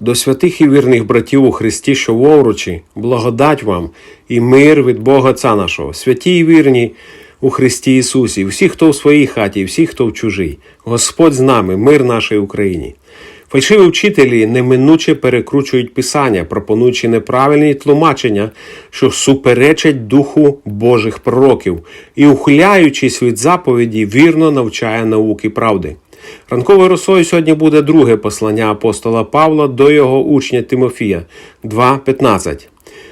До святих і вірних братів у Христі, що в Овручі, благодать вам і мир від Бога Отця нашого, святі і вірні у Христі Ісусі, всі, хто в своїй хаті, і всі, хто в чужій. Господь з нами, мир нашій Україні. Фальшиві вчителі неминуче перекручують писання, пропонуючи неправильні тлумачення, що суперечать духу Божих пророків, і, ухиляючись від заповіді, вірно навчає науки правди. Ранковою росою сьогодні буде друге послання апостола Павла до його учня Тимофія 2.15.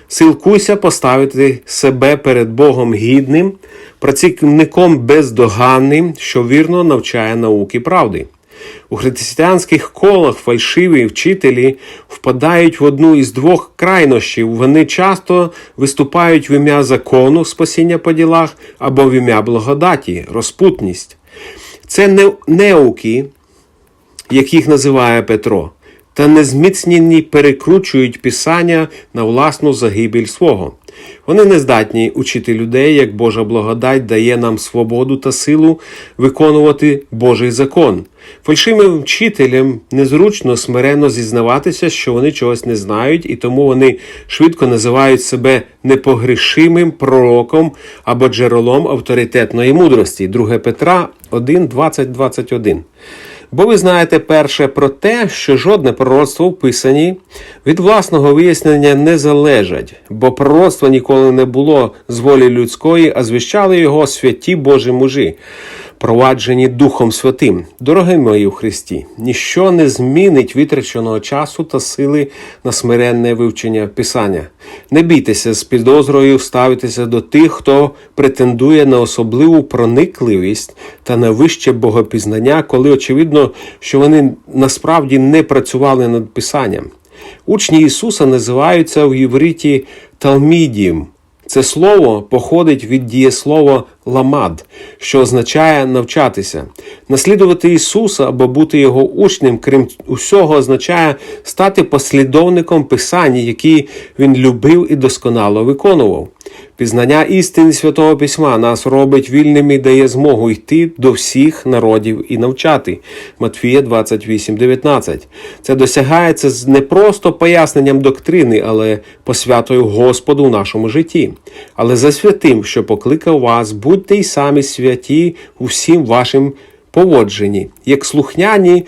Силкуйся поставити себе перед Богом гідним, працівником бездоганним, що вірно навчає науки правди. У християнських колах фальшиві вчителі впадають в одну із двох крайнощів. Вони часто виступають в ім'я закону спасіння по ділах або в ім'я благодаті, розпутність. Це не неуки, яких називає Петро, та незміцнені перекручують писання на власну загибель свого. Вони не здатні учити людей, як Божа благодать дає нам свободу та силу виконувати Божий закон. Фальшивим вчителям незручно смиренно зізнаватися, що вони чогось не знають, і тому вони швидко називають себе непогрішимим пророком або джерелом авторитетної мудрості. 2 Петра 1, 20, 21. Бо ви знаєте перше про те, що жодне пророцтво в Писанні від власного вияснення не залежать, бо пророцтва ніколи не було з волі людської, а звіщали його святі Божі мужі, проваджені Духом Святим. Дорогі мої в Христі, ніщо не змінить витраченого часу та сили на смиренне вивчення Писання. Не бійтеся з підозрою ставитися до тих, хто претендує на особливу проникливість та на вище богопізнання, коли очевидно, що вони насправді не працювали над Писанням. Учні Ісуса називаються в євриті Талмідієм. Це слово походить від дієслова ламад, що означає навчатися. Наслідувати Ісуса або бути Його учнем, крім усього, означає стати послідовником Писання, які Він любив і досконало виконував. Пізнання істини Святого Письма нас робить вільними і дає змогу йти до всіх народів і навчати. Матфія 28:19. Це досягається з не просто поясненням доктрини, але посвятою Господу в нашому житті. Але за святим, що покликав вас, будьте й самі святі у всім вашим поводженні. Як слухняні,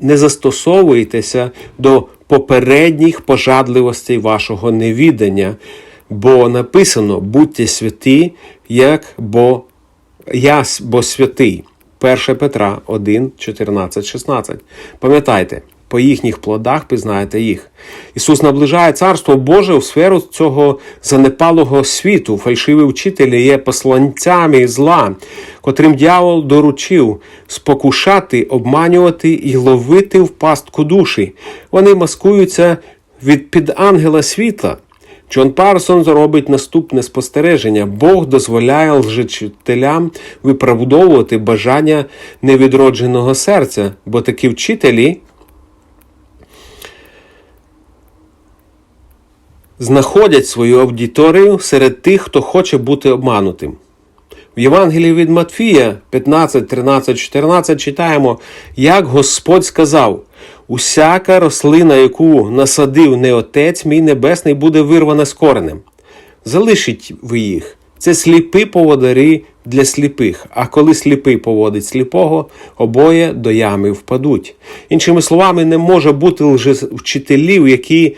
не застосовуйтеся до попередніх пожадливостей вашого невідання, бо написано будьте святі, як бо я бо святий. 1 Петра 1, 14, 16. Пам'ятайте, по їхніх плодах пізнаєте їх. Ісус наближає Царство Боже у сферу цього занепалого світу. Фальшиві вчителі є посланцями зла, котрим дьявол доручив спокушати, обманювати і ловити в пастку душі. Вони маскуються від під ангела світла. Джон Парсон зробить наступне спостереження: Бог дозволяє лжечителям виправдовувати бажання невідродженого серця, бо такі вчителі знаходять свою аудиторію серед тих, хто хоче бути обманутим. В Євангелії від Матфія 15, 13, 14 читаємо, як Господь сказав: усяка рослина, яку насадив не Отець мій Небесний, буде вирвана з коренем. Залишіть ви їх. Це сліпі поводарі для сліпих. А коли сліпий поводить сліпого, обоє до ями впадуть. Іншими словами, не може бути лжевчителів, які,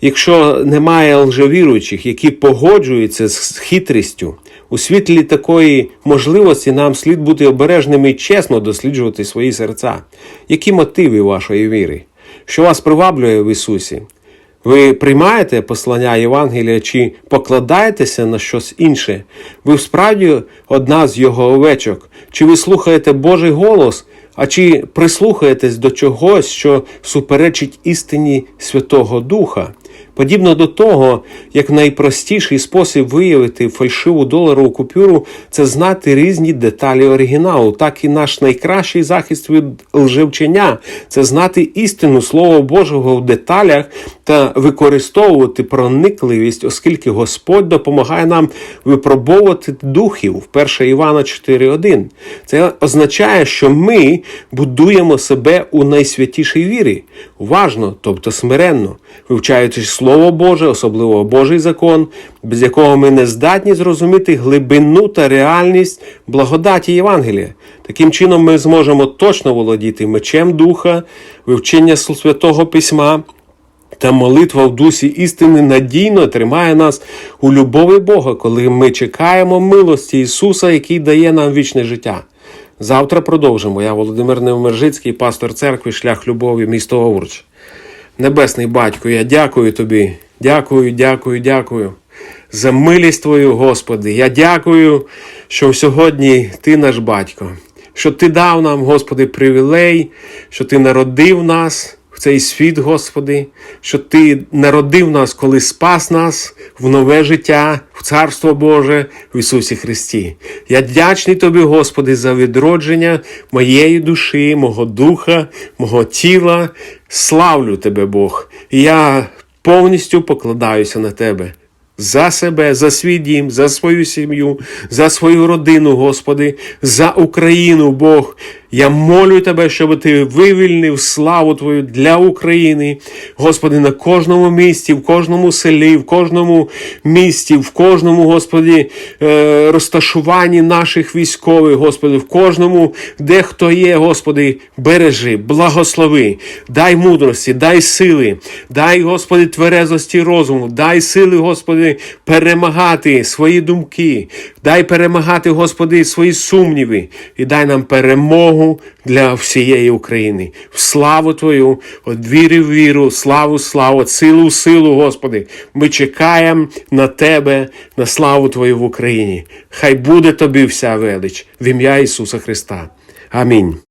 якщо немає лжевіруючих, які погоджуються з хитрістю. У світлі такої можливості нам слід бути обережними і чесно досліджувати свої серця. Які мотиви вашої віри? Що вас приваблює в Ісусі? Ви приймаєте послання Євангелія чи покладаєтеся на щось інше? Ви справді одна з його овечок? Чи ви слухаєте Божий голос, а чи прислухаєтесь до чогось, що суперечить істині Святого Духа? Подібно до того, як найпростіший спосіб виявити фальшиву доларову купюру це знати різні деталі оригіналу, так і наш найкращий захист від лжевчення це знати істину Слова Божого в деталях та використовувати проникливість, оскільки Господь допомагає нам випробовувати духів. В 1 Івана 4.1. Це означає, що ми будуємо себе у найсвятішій вірі, уважно, тобто смиренно, вивчаючи Слово Боже, особливо Божий закон, без якого ми не здатні зрозуміти глибину та реальність благодаті Євангелія. Таким чином, ми зможемо точно володіти мечем духа, вивчення Святого Письма. Та молитва в дусі істини надійно тримає нас у любові Бога, коли ми чекаємо милості Ісуса, який дає нам вічне життя. Завтра продовжимо. Я Володимир Невмержицький, пастор церкви, шлях любові, місто Овруч. Небесний батько, я дякую тобі. Дякую, дякую, дякую. За милість Твою, Господи. Я дякую, що сьогодні Ти наш батько, що Ти дав нам, Господи, привілей, що Ти народив нас в цей світ, Господи, що Ти народив нас, коли спас нас в нове життя, в Царство Боже в Ісусі Христі. Я вдячний Тобі, Господи, за відродження моєї душі, мого духа, мого тіла. Славлю Тебе, Бог. І я повністю покладаюся на Тебе. За себе, за свій дім, за свою сім'ю, за свою родину, Господи, за Україну, Бог. Я молю Тебе, щоб Ти вивільнив славу Твою для України, Господи, на кожному місті, в кожному селі, в кожному місті, в кожному, Господи, е, розташуванні наших військових, Господи, в кожному, де хто є, Господи, бережи, благослови, дай мудрості, дай сили, дай, Господи, тверезості розуму, дай сили, Господи, перемагати свої думки, дай перемагати, Господи, свої сумніви, і дай нам перемогу для всієї України. В славу Твою, от віри в віру, славу, славу, силу силу, Господи. Ми чекаємо на Тебе, на славу Твою в Україні. Хай буде Тобі вся велич в ім'я Ісуса Христа. Амінь.